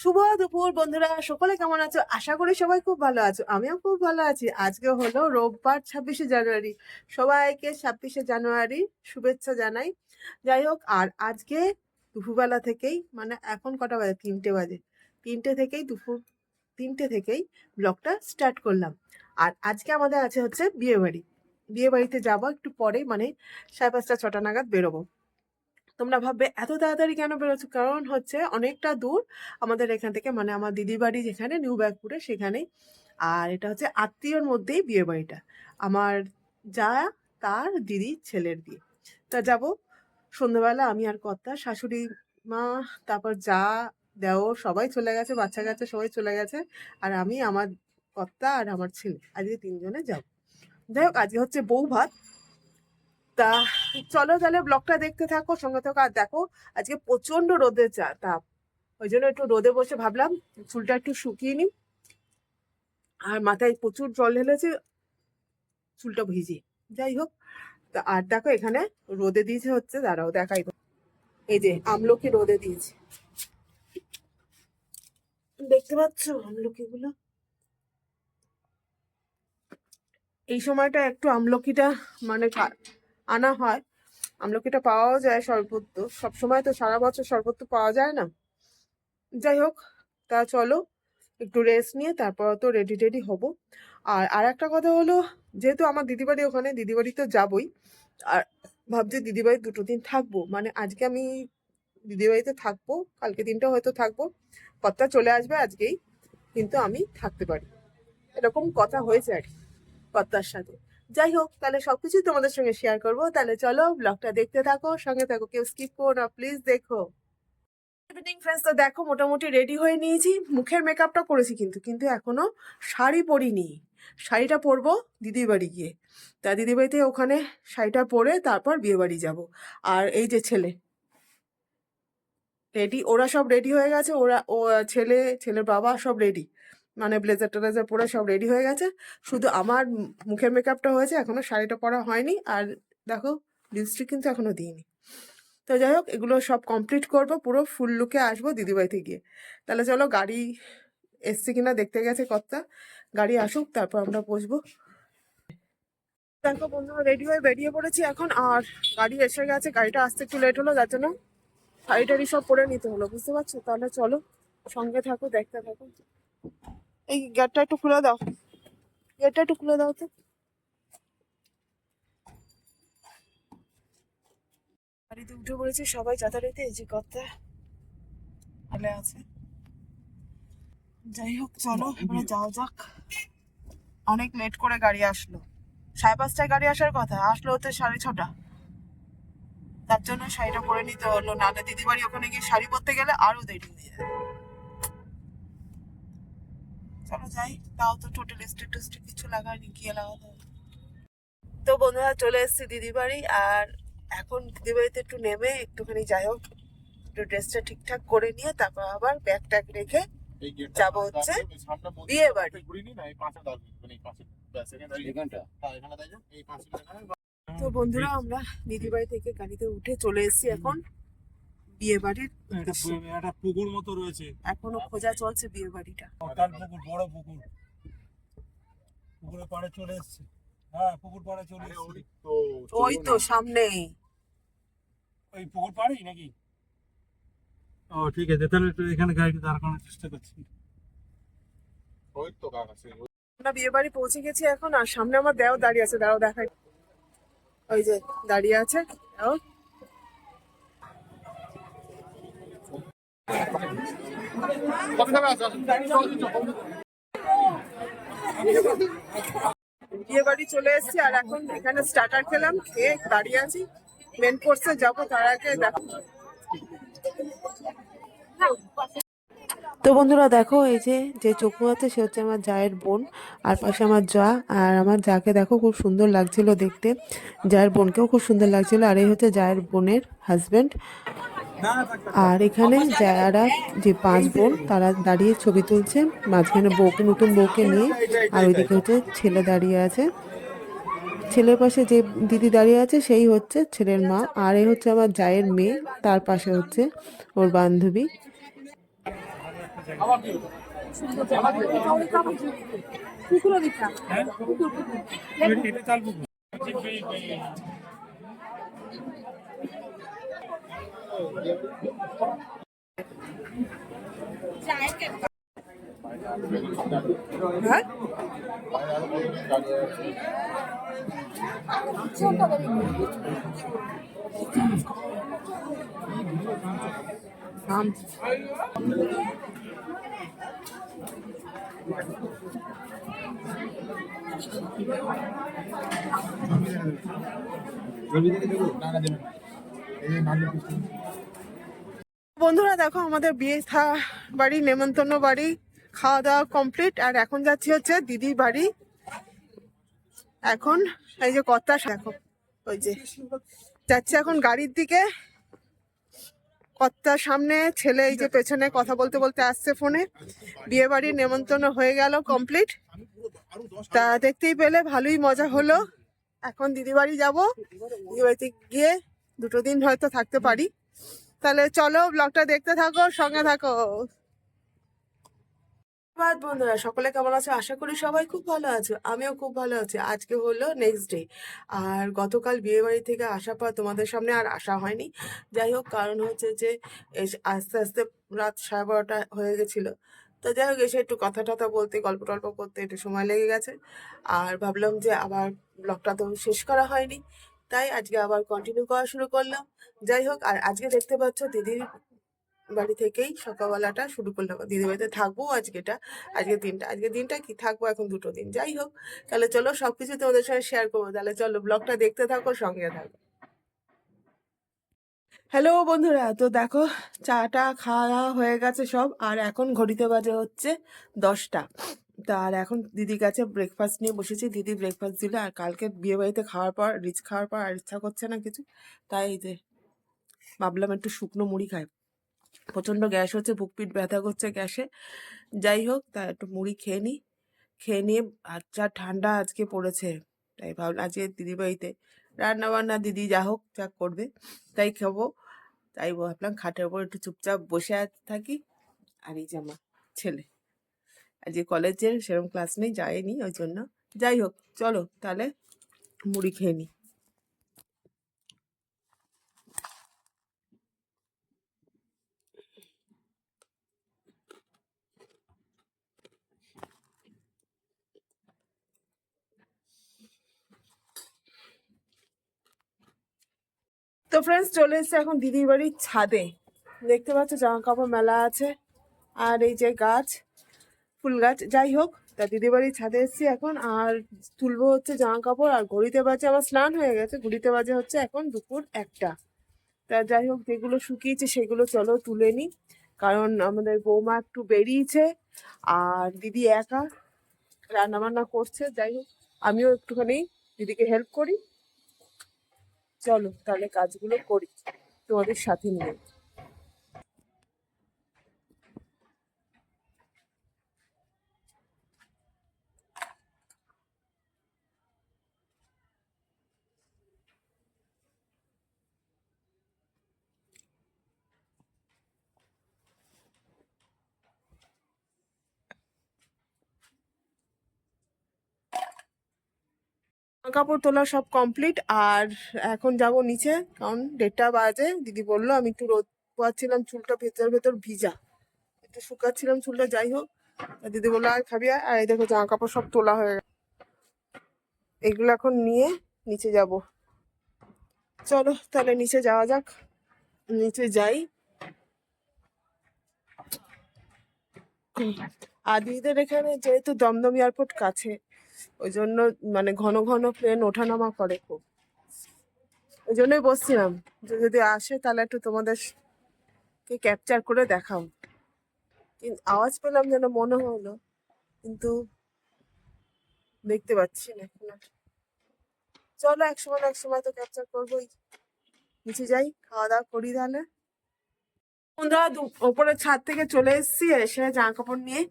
শুভ দুপুর, বন্ধুরা। সকলে কেমন আছো? আশা করি সবাই খুব ভালো আছো। আমিও খুব ভালো আছি। আজকে হলো রোববার, ছাব্বিশে জানুয়ারি। সবাইকে ছাব্বিশে জানুয়ারি শুভেচ্ছা জানাই। যাই হোক, আর আজকে দুপুরবেলা থেকেই মানে এখন কটা বাজে? তিনটে বাজে। তিনটে থেকেই দুপুর, তিনটে থেকেই ব্লগটা স্টার্ট করলাম। আর আজকে আমাদের আছে হচ্ছে বিয়ে বাড়ি বিয়ে বাড়িতে যাব একটু পরে মানে সাড়ে পাঁচটা, ছটা নাগাদ বেরোবো। তোমরা ভাববে, এত তাড়াতাড়ি কেন বেরোচ্ছ? কারণ হচ্ছে অনেকটা দূর আমাদের এখান থেকে মানে আমার দিদি বাড়ি যেখানে, নিউ ব্যাগপুরে সেখানেই। আর এটা হচ্ছে আত্মীয়র মধ্যেই বিয়ে বাড়িটা, আমার যা, তার দিদির ছেলের বিয়ে। তা যাব, সন্ধ্যাবেলা আমি আর কর্তা, শাশুড়ি মা, তারপর যা, দেওর সবাই চলে গেছে, বাচ্চা কাচ্চা সবাই চলে গেছে, আর আমি, আমার কর্তা আর আমার ছেলে, আজকে তিনজনে যাব। যাই হোক, আজকে হচ্ছে বউ ভাত তা চলো তাহলে ব্লগটা দেখতে থাকো, সঙ্গে থাকো, আর দেখো আজকে প্রচণ্ড রোদে তাপ ওই জন্য একটু রোদে বসে ভাবলাম চুলটা একটু শুকিয়ে নিই। আর মাথায় প্রচুর জল ঢেলেছে, চুলটা ভিজি যাই হোক, তা আর দেখো এখানে রোদে দিয়েছে হচ্ছে, দাঁড়াও দেখাই। এই যে আমলকি রোদে দিয়েছে। দেখতে পাচ্ছ আমলকি গুলো এই সময়টা একটু আমলকিটা মানে আনা হয়, আমলকিটা পাওয়াও যায় সর্বত্র সবসময় তো সারা বছর সর্বত্র পাওয়া যায় না। যাই হোক, তা চলো, একটু রেস্ট নিয়ে তারপর তো রেডি টেডি হব। আর আর একটা কথা হলো, যেহেতু আমার দিদিবাড়ি ওখানে, দিদিবাড়ি তো যাবই। আর ভাবছি দিদিবাড়ি দুটো দিন থাকব। মানে আজকে আমি দিদিবাড়িতে থাকব, কালকে দিনটা হয়তো থাকব। কথা চলে আসবে আজকেই, কিন্তু আমি থাকতে পারি। এরকম কথা হয়েছে আর কি কর্তার সাথে। যাই হোক তাহলে সবকিছু তোমাদের সঙ্গে শেয়ার করব। তাহলে চলো ব্লগটা দেখতে থাকো, সঙ্গে থাকো, কেউ স্কিপ করো না প্লিজ দেখো। ইভিনিং ফ্রেন্ডস তো দেখো, মোটামুটি রেডি হয়ে নিয়েছি। মুখের মেকআপটা করেছি কিন্তু কিন্তু এখনও শাড়ি পরিনি। শাড়িটা পরবো দিদির বাড়ি গিয়ে। তা দিদির বাড়িতে ওখানে শাড়িটা পরে তারপর বিয়ে বাড়ি যাব। আর এই যে ছেলে রেডি ওরা সব রেডি হয়ে গেছে, ওরা, ও, ছেলে, ছেলের বাবা সব রেডি মানে ব্লেজার টেলেজার পরে সব রেডি হয়ে গেছে। শুধু আমার মুখের মেকআপটা হয়েছে, এখনও শাড়িটা পরা হয়নি আর দেখো লিপস্টিক কিন্তু এখনও দিইনি। তো যাই হোক, এগুলো সব কমপ্লিট করব, পুরো ফুল লুকে আসব দিদিবাড়িতে গিয়ে। তাহলে চলো, গাড়ি এসছে কিনা দেখতে গেছে কর্তা। গাড়ি আসুক, তারপর আমরা বসবো। দেখো বন্ধুরা রেডি হয়ে বেরিয়ে পড়েছি এখন, আর গাড়ি এসে গেছে, গাড়িটা আসতে একটু লেট হলো, যার জন্য শাড়ি টাড়ি সব পরে নিতে হলো, বুঝতে পারছ? তাহলে চলো, সঙ্গে থাকো, দেখতে থাকো। এই গেটটা একটু খুলে দাও। গেটটা একটু খুলে দাও তো। গাড়িতে উঠে পড়েছি সবাই যথারীতি এই যে কথা ভালো আছে। যাই হোক, চলো, এবারে যাওয়া যাক। অনেক লেট করে গাড়ি আসলো। সাড়ে পাঁচটায় গাড়ি আসার কথা, আসলো হতে সাড়ে ছটা। তার জন্য শাড়িটা পরে নিতে হলো নালে দিদি বাড়ি ওখানে গিয়ে শাড়ি পরতে গেলে আরও দেরি হয়ে যাবে। চলো যাই তাও তো টোটাল স্টেটাস কিছু লাগায়নি গিয়ে লাগাতে হবে তো বন্ধুরা চলে এসেছি দিদি বাড়ি আর এখন দিদি বাড়িতে একটু নেমে একটুখানি যাই হোক একটু ড্রেসটা ঠিকঠাক করে নিয়ে তারপর আবার ব্যাগ ট্যাগ রেখে যাব হচ্ছে বিয়ে বাড়ি। মানে হ্যাঁ, তো বন্ধুরা আমরা দিদি বাড়ি থেকে গাড়িতে উঠে চলে এসেছি এখন। বিয়ে বাড়ির একটা একটা পুকুর মতো রয়েছে। এখনও খোঁজা চলছে বিয়ে বাড়িটা অকাল পুকুর বড় পুকুর। পুকুরের পাড়ে চলে এসছে। হ্যাঁ পুকুর পাড়ে চলে এসছে। ওই তো। সামনেই ওই পুকুর পাড়েই নাকি? ও ঠিক আছে তাহলে একটু এখানে গাড়িটা দাঁড় করানোর চেষ্টা করছি। ওই তো কাকা, সেই আমরা বিয়ে বাড়ি পৌঁছে গেছি এখন আর সামনে আমার দেও দাঁড়িয়ে আছে দাও দেখাই। ওই যে দাঁড়িয়ে আছে দেও কবে যাবে? আসো, আসো। চলো, চলো। বিয়ে বাড়ি চলে আর এখন এখানে স্টার্টার খেলাম, খেয়ে দাঁড়িয়ে আছি। মেন কোর্সে তার আগে দেখো তো বন্ধুরা, দেখো, এই যে যে চকু আছে, সে হচ্ছে আমার জায়ের বোন, আর পাশে আমার জা, আর আমার যাকে দেখো খুব সুন্দর লাগছিল দেখতে। জায়ের বোনকেও খুব সুন্দর লাগছিল, আর এই হচ্ছে জায়ের বোনের হাজবেন্ড আর এখানে যারা যে পাঁচ বোন, তারা দাঁড়িয়ে ছবি তুলছে। মাঝখানে বউকে নতুন বউকে নিয়ে। আর ওইদিকে হচ্ছে ছেলে দাঁড়িয়ে আছে। ছেলের পাশে যে দিদি দাঁড়িয়ে আছে, সেই হচ্ছে ছেলের মা। আর এই হচ্ছে আমার জায়ের মেয়ে। তার পাশে হচ্ছে ওর বান্ধবী। একটা জায়গা আবার কি হলো? কুকুরও দিতাম হ্যাঁ কুকুর কুকুর এটা- এটা চাল পুকুর হ্যাঁ বাইরে আরও কতজন দাঁড়িয়ে আছে? থাম। না, না, দেবেন না। এই যে নাগরিক পুষ্টি। বন্ধুরা, দেখো আমাদের বিয়ে বাড়ি, নেমন্তন্ন বাড়ি খাওয়া দাওয়া কমপ্লিট আর এখন যাচ্ছি হচ্ছে দিদির বাড়ি। এখন এই যে কর্তা দেখো, ওই যে যাচ্ছে এখন গাড়ির দিকে। কর্তার সামনে, ছেলে এই যে পেছনে কথা বলতে বলতে আসছে ফোনে। বিয়ে বাড়ির নেমন্তন্ন হয়ে গেল কমপ্লিট তা দেখতেই পেলে ভালোই মজা হলো। এখন দিদি বাড়ি যাব। দিদি বাড়িতে গিয়ে দুটো দিন হয়তো থাকতে পারি। তাহলে চলো ব্লগটা দেখতে থাকো, সঙ্গে থাকো। বাদ বন্ধুরা, সকলে কেমন আছো? আশা করি সবাই খুব ভালো আছো। আমিও খুব ভালো আছি। আজকে হলো নেক্সট ডে আর গতকাল বিয়ে বাড়ি থেকে আসার পর তোমাদের সামনে আর আসা হয়নি। যাই হোক, কারণ হচ্ছে যে আস্তে আস্তে রাত সাড়ে বারোটা হয়ে গেছিল। তো যাই হোক, এসে একটু কথা টথা বলতে, গল্প টল্প করতে একটু সময় লেগে গেছে। আর ভাবলাম যে আবার ব্লগটা তো শেষ করা হয়নি। তাই আজকে আবার কন্টিনিউ করা শুরু করলাম। যাই হোক, আর আজকে দেখতে পাচ্ছ দিদির বাড়ি থেকেই সকালবেলাটা শুরু করলাম। দিদির বাড়িতে থাকব আজকেটা আজকে দিনটা আজকে দিনটা কি থাকব এখন দুটো দিন। যাই হোক, তাহলে চলো সবকিছু তোমাদের সঙ্গে শেয়ার করব। তাহলে চলো ব্লগটা দেখতে থাকো, সঙ্গে থাকো। হ্যালো বন্ধুরা, তো দেখো চাটা খাওয়া হয়ে গেছে সব, আর এখন ঘড়িতে বাজে হচ্ছে দশটা। তার এখন দিদির কাছে ব্রেকফাস্ট নিয়ে বসেছি। দিদি ব্রেকফাস্ট দিল আর কালকে বিয়ে বাড়িতে খাওয়ার পর রিচ খাওয়ার পর আর ইচ্ছা করছে না কিছু। তাই যে ভাবলাম একটু শুকনো মুড়ি খাই। প্রচণ্ড গ্যাস হচ্ছে, বুক পিট ব্যথা করছে গ্যাসে। যাই হোক, তা একটু মুড়ি খেয়ে নিই। খেয়ে নিয়ে আর যা ঠান্ডা আজকে পড়েছে, তাই ভাবলাম আজকে দিদি বাড়িতে রান্না বান্না দিদি যা হোক, যা করবে, তাই খাব। তাই ভাবলাম খাটের উপর একটু চুপচাপ বসে থাকি। আর এই যে আমার ছেলে। আজকে কলেজের সেরকম ক্লাস নেই যায়নি ওই জন্য। যাই হোক, চলো তাহলে মুড়ি খেয়ে নিই তো ফ্রেন্ডস চলে এসেছে এখন দিদির বাড়ির ছাদে। দেখতে পাচ্ছ জামা কাপড় মেলা আছে। আর এই যে গাছ ফুল গাছ, যাই হোক, তা দিদির বাড়ির ছাদে এসেছি এখন, আর তুলবো হচ্ছে জামা কাপড়, আর ঘড়িতে বাজে আমার স্নান হয়ে গেছে, ঘড়িতে বাজে হচ্ছে এখন দুপুর একটা। তা যাই হোক, যেগুলো শুকিয়েছে সেগুলো চলো তুলে নিই কারণ আমাদের বৌমা একটু বেরিয়েছে, আর দিদি একা রান্না বান্না করছে, যাই হোক, আমিও একটুখানি দিদিকে হেল্প করি। চলো তাহলে কাজগুলো করি, তোমাদের সাথে নিয়ে। কাপড় তোলা সব কমপ্লিট আর এখন যাব নিচে, কারণ দেড়টা বাজে। দিদি বলল, আমি একটু রোদ পোয়াচ্ছিলাম, চুলটা ভেতর ভেতর ভিজা। একটু শুকাচ্ছিলাম চুলটা, যাই হোক। দিদি বলল, আর খাবি আয়?" আর এই দেখো জামা কাপড় সব তোলা হয়ে গেল এগুলো এখন নিয়ে নিচে যাব। চলো, তাহলে নিচে যাওয়া যাক। নিচে যাই। আর দিদিদের এখানে যেহেতু দমদম এয়ারপোর্ট কাছে ওই জন্য মানে ঘন ঘন প্লেন ওঠানামা করে খুব। ওই জন্যই বসছিলাম যদি আসে তাহলে একটু তোমাদেরকে ক্যাপচার করে দেখাও। আওয়াজ পেলাম যেন মনে হলো, কিন্তু দেখতে পাচ্ছি না এখন। চলো এক সময় এক সময় তো ক্যাপচার করবোই। নিচে যাই, খাওয়া দাওয়া করি তাহলে। বন্ধুরা ওপরের ছাদ থেকে চলে এসেছি, এসে জামা কাপড় নিয়ে।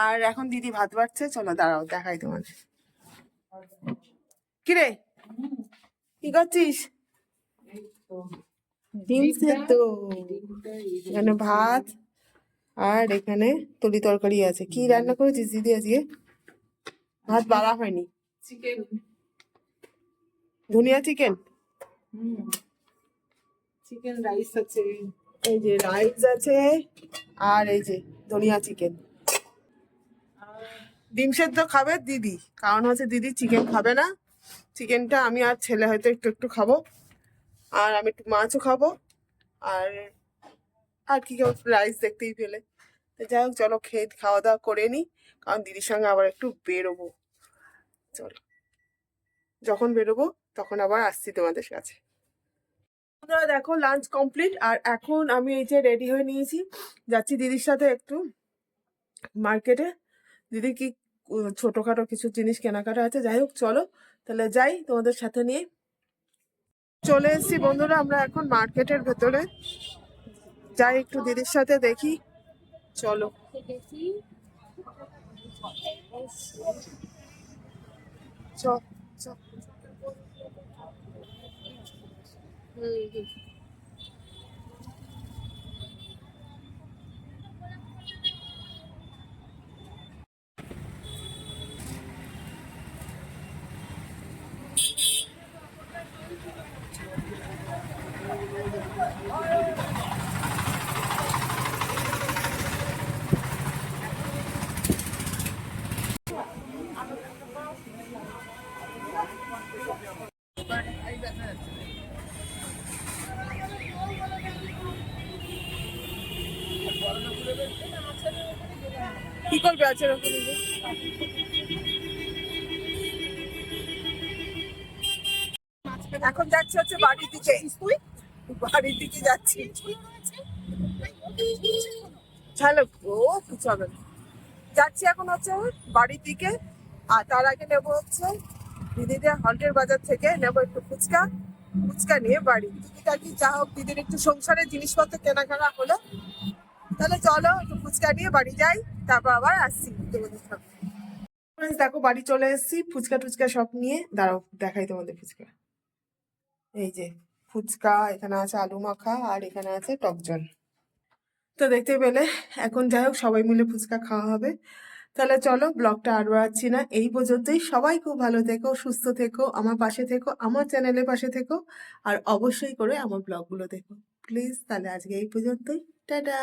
আর এখন দিদি ভাত বাড়ছে, চলো দাঁড়াও, দেখাই তোমাদের। কিরে? কি করছিস? ডিম সেদ্ধ এখানে ভাত আর এখানে তরি তরকারি আছে। কি রান্না করেছিস দিদি আজকে? ভাত বাড়া হয়নি। চিকেন ধনিয়া চিকেন চিকেন রাইস আছে। এই যে রাইস আছে আর এই যে ধনিয়া চিকেন ডিম সেদ্ধ খাবে দিদি। কারণ হচ্ছে দিদি চিকেন খাবে না। চিকেনটা আমি আর ছেলে হয়তো একটু একটু খাব। আর আমি একটু মাছও খাব। আর আর কি কেউ রাইস দেখতেই পেলে। তো যাই হোক, চলো খেয়ে খাওয়া দাওয়া করে নিই কারণ দিদির সঙ্গে আবার একটু বেরোবো। চলো। যখন বেরোবো, তখন আবার আসছি তোমাদের কাছে। দেখো লাঞ্চ কমপ্লিট আর এখন আমি এই যে রেডি হয়ে নিয়েছি। যাচ্ছি দিদির সাথে একটু মার্কেটে দিদি কি ছোটখাটো কিছু জিনিস কেনাকাটা আছে? যাই হোক, চলো। তাহলে যাই, তোমাদের সাথে নিয়ে। চলে এসেছি বন্ধুরা, আমরা এখন মার্কেটের ভেতরে। যাই একটু দিদির সাথে দেখি। চলো। হুম হুম আছে এরকম এখন যাচ্ছি হচ্ছে বাড়ির দিকে। বাড়ির দিকে যাচ্ছি। চলো ও কিছু হবে না। যাচ্ছি এখন হচ্ছে বাড়ির দিকে। আর তার আগে নেব হচ্ছে দিদিদের হল্টের বাজার থেকে নেব একটু ফুচকা। ফুচকা নিয়ে বাড়ি। দিদিটা কি যা হোক দিদির একটু সংসারের জিনিসপত্র কেনাকাটা হলো। তাহলে চলো একটু ফুচকা নিয়ে বাড়ি যাই, তারপর আবার আসছি তোমাদের সাথে দেখো বাড়ি চলে এসেছি, ফুচকা টুচকা সব নিয়ে। দাঁড়াও, দেখাই তোমাদের ফুচকা। এই যে ফুচকা, এখানে আছে আলু মাখা, আর এখানে আছে টক জল। তো দেখতে পেলে, এখন যাই হোক, সবাই মিলে ফুচকা খাওয়া হবে। তাহলে চলো, ব্লগটা আর বাড়াচ্ছি না। এই পর্যন্তই, সবাই খুব ভালো থেকো, সুস্থ থেকো, আমার পাশে থেকো, আমার চ্যানেলের পাশে থেকো, আর অবশ্যই করে আমার ব্লগগুলো দেখো। প্লিজ তাহলে আজকে এই পর্যন্তই। টাটা।